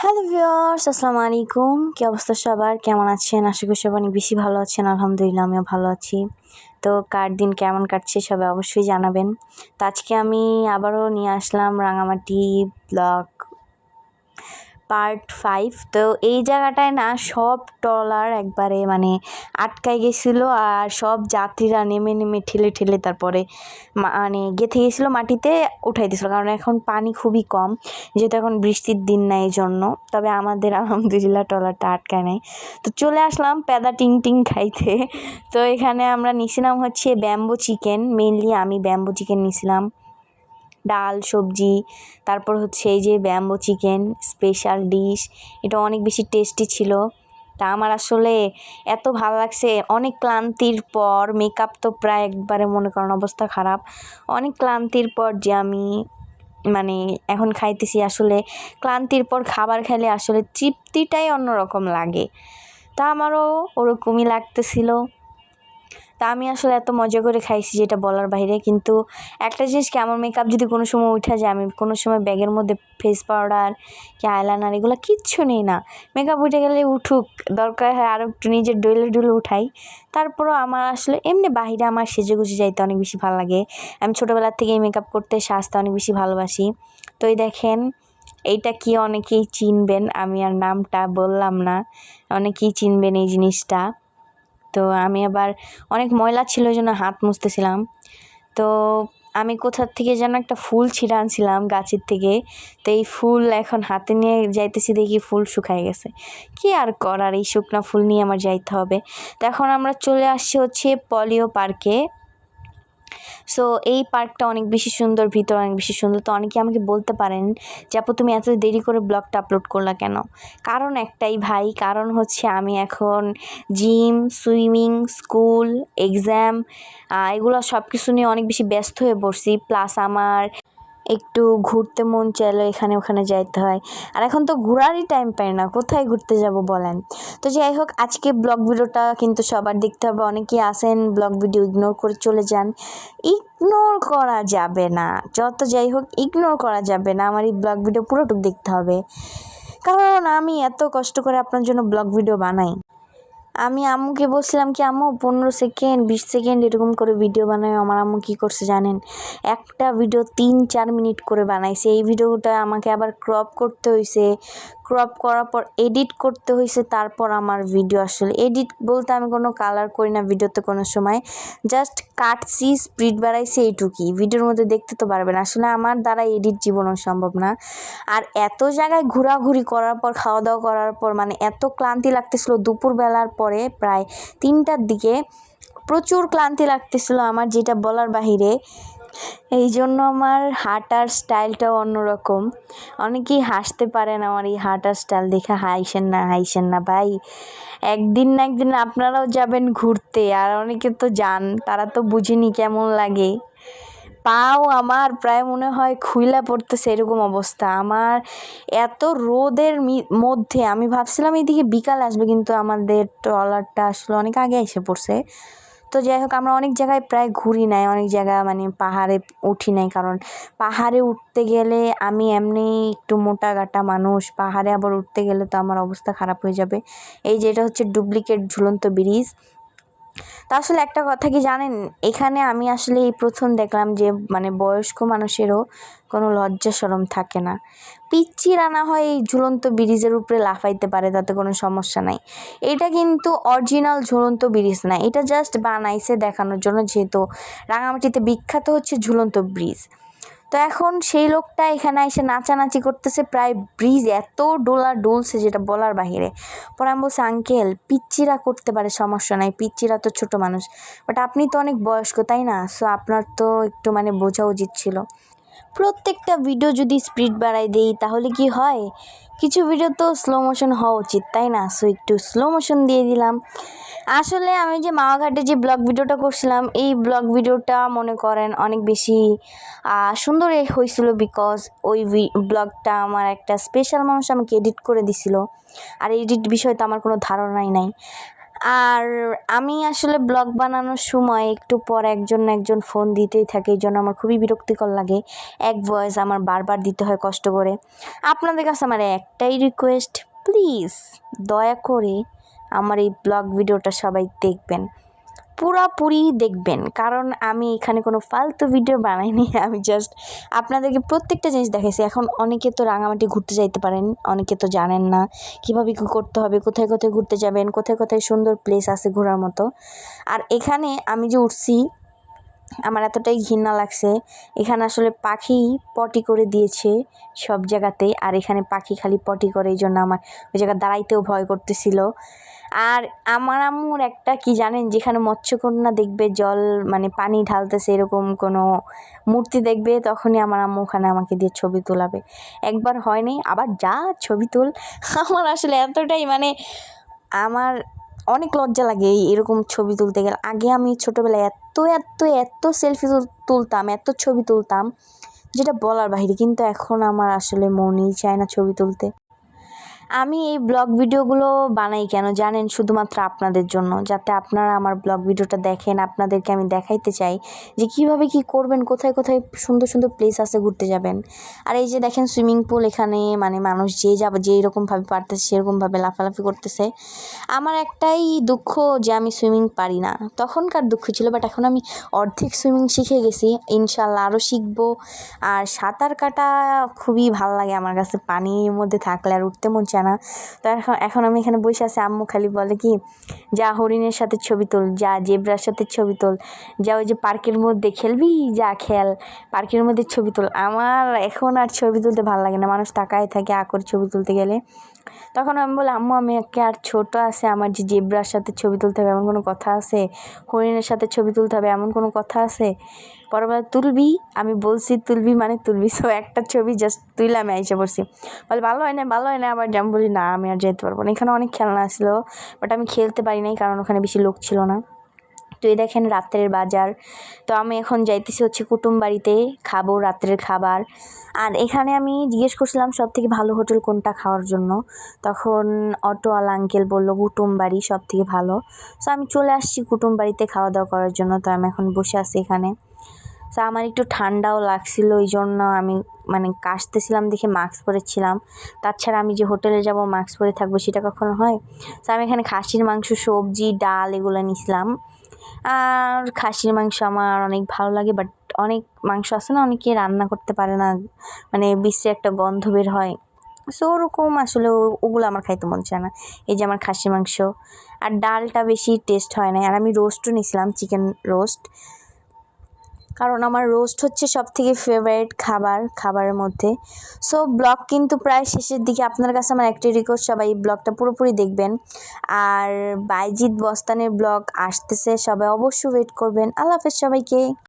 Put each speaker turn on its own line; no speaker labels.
Hello viewers আসসালামু আলাইকুম। কি অবস্থা সবার? কেমন আছেন? আশা করি সবাই বেশি ভালো আছেন। আলহামদুলিল্লাহ, আমিও ভালো আছি। তো কার দিন কেমন কাটছে সবাই অবশ্যই জানাবেন। তো আজকে আমি আবারও নিয়ে আসলাম রাঙামাটি ব্লগ পার্ট ফাইভ তো এই জায়গাটায় না সব ট্রলার একবারে মানে আটকায় গেছিল আর সব যাত্রীরা নেমে নেমে ঠেলে ঠেলে তারপরে মানে গেঁথে গেছিল মাটিতে উঠাই দিয়েছিলো। কারণ এখন পানি খুবই কম, যেহেতু এখন বৃষ্টির দিন না এই জন্য তবে আমাদের আলহামদুলিল্লাহ ট্রলারটা আটকায় নাই। তো চলে আসলাম প্যাদা টিং টিং খাইতে। তো এখানে আমরা নিছিলাম হচ্ছে ব্যাম্বো চিকেন। মেনলি আমি ব্যাম্বো চিকেন নিছিলাম ডাল, সবজি, তারপর হচ্ছে এই যে ব্যাম্বো চিকেন স্পেশাল ডিশ এটা অনেক বেশি টেস্টি ছিল। তা আমার আসলে এত ভালো লাগছে, অনেক ক্লান্তির পর মেকআপ তো প্রায় একবারে মনে করেন অবস্থা খারাপ। অনেক ক্লান্তির পর যে আমি মানে এখন খাইতেছি আসলে, ক্লান্তির পর খাবার খেলে আসলে তৃপ্তিটাই অন্যরকম লাগে। তা আমারও ওরকমই লাগতেছিল। তা আমি আসলে এত মজা করে খাইছি যেটা বলার বাইরে। কিন্তু একটা জিনিস কি, আমার মেকআপ যদি কোনো সময় উঠা যায়, আমি কোনো সময় ব্যাগের মধ্যে ফেস পাউডার কি আইলাইনার এগুলো কিচ্ছু নেই না। মেকআপ উঠে গেলে উঠুক, দরকার হয় আরও একটু নিজের ডইলে ডুলে উঠাই। তারপরও আমার আসলে এমনি বাহিরে আমার সেজে গুজে যাইতে অনেক বেশি ভালো লাগে। আমি ছোটোবেলার থেকেই মেকআপ করতে, সাজতে অনেক বেশি ভালোবাসি। তো এই দেখেন, এইটা কি অনেকেই চিনবেন, আমি আর নামটা বললাম না। অনেকেই চিনবেন এই জিনিসটা। তো আমি আবার অনেক ময়লা ছিল জন্য হাত মুছতেছিলাম। তো আমি কোথার থেকে যেন একটা ফুল ছিঁড়ে আনছিলাম গাছের থেকে। তো এই ফুল এখন হাতে নিয়ে যাইতেছি দেখি ফুল শুকায় গেছে। কি আর করার? এই শুকনা ফুল নিয়ে আমার যাইতে হবে। তো এখন আমরা চলে আসছি হচ্ছে পলিও পার্কে। সো এই পার্কটা অনেক বেশি সুন্দর, ভিতর অনেক বেশি সুন্দর। তো অনেকে আমাকে বলতে পারেন যে, আপু, তুমি এত দেরি করে ব্লগটা আপলোড করলা কেন? কারণ একটাই ভাই, কারণ হচ্ছে আমি এখন জিম সুইমিং স্কুল এক্সাম এগুলো সব কিছু নিয়ে অনেক বেশি ব্যস্ত হয়ে পড়ছি। প্লাস আমার একটু ঘুরতে মন চাইলো এখানে ওখানে যাইতে হয়। আর এখন তো ঘোরারই টাইম পাই না, কোথায় ঘুরতে যাব বলেন? তো যাই হোক, আজকে ব্লগ ভিডিওটা কিন্তু সবার দেখতে হবে, অনেকেই আসেন ব্লগ ভিডিও ইগনোর করে চলে যান। ইগনোর করা যাবে না, যত যাই হোক ইগনোর করা যাবে না, আমার এই ব্লগ ভিডিও পুরোটুক দেখতে হবে। কারণ আমি এত কষ্ট করে আপনার জন্য ব্লগ ভিডিও বানাই। আমি আম্মুকে বলছিলাম কি, আম্মু, পনেরো সেকেন্ড বিশ সেকেন্ড এরকম করে ভিডিও বানাই আমার আম্মু কী করছে জানেন? একটা ভিডিও তিন, চার মিনিট করে বানাইছে। এই ভিডিওটা আমাকে আবার ক্রপ করতে হয়েছে ক্রপ করার পর এডিট করতে হয়েছে তারপর আমার ভিডিও আসলে। এডিট বলতে আমি কোনো কালার করি না ভিডিওতে কোনো সময়। জাস্ট কাটছি স্পিড বাড়াইছি এইটুকুই ভিডিওর মধ্যে দেখতে তো পারবেন। আসলে আমার দ্বারা এডিট জীবনও সম্ভব না। আর এত জায়গায় ঘোরাঘুরি করার পর খাওয়া দাওয়া করার পর মানে এত ক্লান্তি লাগতেছিল দুপুরবেলার পরে প্রায় তিনটার দিকে প্রচুর ক্লান্তি লাগতেছিল আমার যেটা বলার বাহিরে। এই জন্য আমার হাঁটার স্টাইলটাও অন্যরকম। অনেকেই হাসতে পারেন আমার এই হাঁটার স্টাইল দেখে, হাইসেন না হাইসেন না ভাই। একদিন না একদিন আপনারাও যাবেন ঘুরতে, আর অনেকে তো যান, তারা তো বুঝিনি কেমন লাগে। পাও আমার প্রায় মনে হয় খুইলা পড়তেছে এরকম অবস্থা। আমার এত রোদের মধ্যে আমি ভাবছিলাম এইদিকে বিকাল আসবে কিন্তু আমাদের ট্রলারটা আসলে অনেক আগে এসে পড়ছে। তো যাই হোক, আমরা অনেক জায়গায় প্রায় ঘুরি নাই, অনেক জায়গা মানে পাহাড়ে উঠি নাই কারণ পাহাড়ে উঠতে গেলে আমি এমনি একটু মোটা গাটা মানুষ, পাহাড়ে আবার উঠতে গেলে তো আমার অবস্থা খারাপ হয়ে যাবে। এই যে এটা হচ্ছে ডুপ্লিকেট ঝুলন্ত ব্রিজ। তা আসলে একটা কথা কি জানেন? এখানে আমি আসলে এই প্রথম দেখলাম যে মানে বয়স্ক মানুষেরও কোনো লজ্জা সরম থাকে না। পিচ্ছি রানা হয় এই ঝুলন্ত ব্রিজের উপরে লাফাইতে পারে, তাতে কোনো সমস্যা নাই। এটা কিন্তু অরিজিনাল ঝুলন্ত ব্রিজ না, এটা জাস্ট বানাইছে দেখানোর জন্য, যেহেতু রাঙামাটিতে বিখ্যাত হচ্ছে ঝুলন্ত ব্রিজ। তো এখন সেই লোকটা এখানে এসে নাচানাচি করতেছে, প্রায় ব্রিজ এত ডোলা ডুলছে যেটা বলার বাহিরে। পরে আমি বলছি, আঙ্কেল, পিচ্চিরা করতে পারে, সমস্যা নাই, পিচ্চিরা তো ছোট মানুষ। বাট আপনি তো অনেক বয়স্ক, তাই না? সো আপনার তো একটু মানে বোঝা উচিত ছিল। প্রত্যেকটা ভিডিও যদি স্পিড বাড়াই দেই, তাহলে কি হয়? কিছু ভিডিও তো স্লো মোশন হওয়া উচিত, তাই না? সো একটু স্লো মোশন দিয়ে দিলাম। আসলে আমি যে মাওয়াঘাটে যে ব্লগ ভিডিওটা করছিলাম, এই ব্লগ ভিডিওটা মনে করেন অনেক বেশি সুন্দর হয়েছিল বিকজ ওই ব্লগটা আমার একটা স্পেশাল মানুষ আমাকে এডিট করে দিছিল। আর এডিট বিষয়ে তো আমার কোনো ধারণাই নাই। আর আমি আসলে ব্লগ বানানোর সময় একটু পর একজন না একজন ফোন দিতেই থাকে, এই জন্য আমার খুবই বিরক্তিকর লাগে। এক ভয়েস আমার বারবার দিতে হয় কষ্ট করে। আপনাদের কাছে আমার একটাই রিকোয়েস্ট প্লিজ দয়া করে আমার এই ব্লগ ভিডিওটা সবাই দেখবেন। পুরাপুরি দেখবেন। কারণ আমি এখানে কোনো ফালতু ভিডিও বানাইনি, আমি জাস্ট আপনাদেরকে প্রত্যেকটা জিনিস দেখাইছি। এখন অনেকে তো রাঙামাটি ঘুরতে যাইতে পারেন, অনেকে তো জানেন না কীভাবে কী করতে হবে, কোথায় কোথায় ঘুরতে যাবেন, কোথায় কোথায় সুন্দর প্লেস আছে ঘোরার মতো। আর এখানে আমি যে উঠছি, আমার এতটাই ঘৃণা লাগছে। এখানে আসলে পাখি পটি করে দিয়েছে সব জায়গাতেই, আর এখানে পাখি খালি পটি করে, এই জন্য আমার ওই জায়গায় দাঁড়াইতেও ভয় করতেছিল। আর আমার আম্মুর একটা, কি জানেন, যেখানে মৎস্যকন্যা দেখবে, জল মানে পানি ঢালতেছে এরকম কোনো মূর্তি দেখবে, তখনই আমার আম্মু ওখানে আমাকে দিয়ে ছবি তোলাবে। একবার হয়নি, আবার যা ছবি তুল, আমার আসলে এতটাই মানে আমার অনেক লজ্জা লাগে এই এরকম ছবি তুলতে গেলে। আগে আমি ছোটোবেলায় এত এত এত সেলফি তুলতাম, এত ছবি তুলতাম, যেটা বলার বাইরে, কিন্তু এখন আমার আসলে মনই চায় না ছবি তুলতে। আমি এই ব্লগ ভিডিওগুলো বানাই কেন জানেন? শুধুমাত্র আপনাদের জন্য। যাতে আপনারা আমার ব্লগ ভিডিওটা দেখেন, আপনাদেরকে আমি দেখাইতে চাই যে কীভাবে কি করবেন, কোথায় কোথায় সুন্দর সুন্দর প্লেস আছে ঘুরতে যাবেন। আর এই যে দেখেন সুইমিং পুল এখানে মানে মানুষ যে যাবে, যে এরকমভাবে পারতেছে, সেরকমভাবে লাফালাফি করতেছে। আমার একটাই দুঃখ যে আমি সুইমিং পারি না। তখনকার দুঃখ ছিল বাট এখন আমি অর্ধেক সুইমিং শিখে গেছি। ইনশাল্লাহ আরও শিখব। আর সাঁতার কাটা খুবই ভালো লাগে আমার কাছে। পানির মধ্যে থাকলে আর উঠতে মন চায় না। তো এখন এখন আমি এখানে বসে আছি। আম্মু খালি বলে কি, যা হরিণের সাথে ছবি তোল, যা জেব্রার সাথে ছবি তোল, যা ওই যে পার্কের মধ্যে খেলবি, যা খেল, পার্কের মধ্যে ছবি তোল। আমার এখন আর ছবি তুলতে ভালো লাগে না। মানুষ তাকায় থাকে আকর ছবি তুলতে গেলে। তখন আমি বলি আম্মু, আমি একে আর ছোট আছে, আমার যে জেব্রার সাথে ছবি তুলতে হবে এমন কোনো কথা আছে? হরিণের সাথে ছবি তুলতে হবে এমন কোনো কথা আছে? পরবার তুলবি? আমি বলছি, তুলবি মানে তুলবি। সো একটা ছবি জাস্ট তুইলে, আমি আইসে পড়ছি। বলে, ভালো হয় না, ভালো হয় না। আবার যেমন বলি, না, আমি আর যেতে পারব না। এখানে অনেক খেলনা আসলো বাট আমি খেলতে পারি নাই, কারণ ওখানে বেশি লোক ছিল না। তো এই দেখেন রাত্রের বাজার। তো আমি এখন যাইতেছি হচ্ছে কুটুম বাড়িতে, খাব রাত্রের খাবার। আর এখানে আমি জিজ্ঞেস করছিলাম সব থেকে ভালো হোটেল কোনটা খাওয়ার জন্য। তখন অটোওয়ালা আঙ্কেল বলল, কুটুম বাড়ি সব থেকে ভালো। সো আমি চলে আসছি কুটুম বাড়িতে খাওয়া দাওয়া করার জন্য, তো আমি এখন বসে আছি এখানে। তো আমার একটু ঠান্ডাও লাগছিল, ওই জন্য আমি মানে কাশতেছিলাম, দেখে মাস্ক পরেছিলাম। তাছাড়া আমি যে হোটেলে যাব মাস্ক পরে থাকব, সেটা কখনো হয়? তো আমি এখানে খাসির মাংস, সবজি, ডাল এগুলো নিছিলাম। আর খাসির মাংস আমার অনেক ভালো লাগে বাট অনেক মাংস আছে না, অনেকে রান্না করতে পারে না মানে বিশ্বে একটা গন্ধ বের হয়। সো ওরকম আসলে ওগুলো আমার খাইতে মন চায় না। এই যে আমার খাসি মাংস। আর ডালটা বেশি টেস্ট হয় না আর আমি রোস্টও নিয়েছিলাম চিকেন রোস্ট কারণ আমার রোস্ট হচ্ছে সব থেকে ফেভারিট খাবার, খাবারের মধ্যে। সো ব্লগ কিন্তু প্রায় শেষের দিকে। আপনার কাছে আমার একটি রিকোয়েস্ট সবাই এই ব্লগটা পুরোপুরি দেখবেন। আর বাইজিৎ বস্তানের ব্লগ আসতেছে, সবাই অবশ্যই ওয়েট করবেন। আল্লাহ হাফেজ সবাইকে।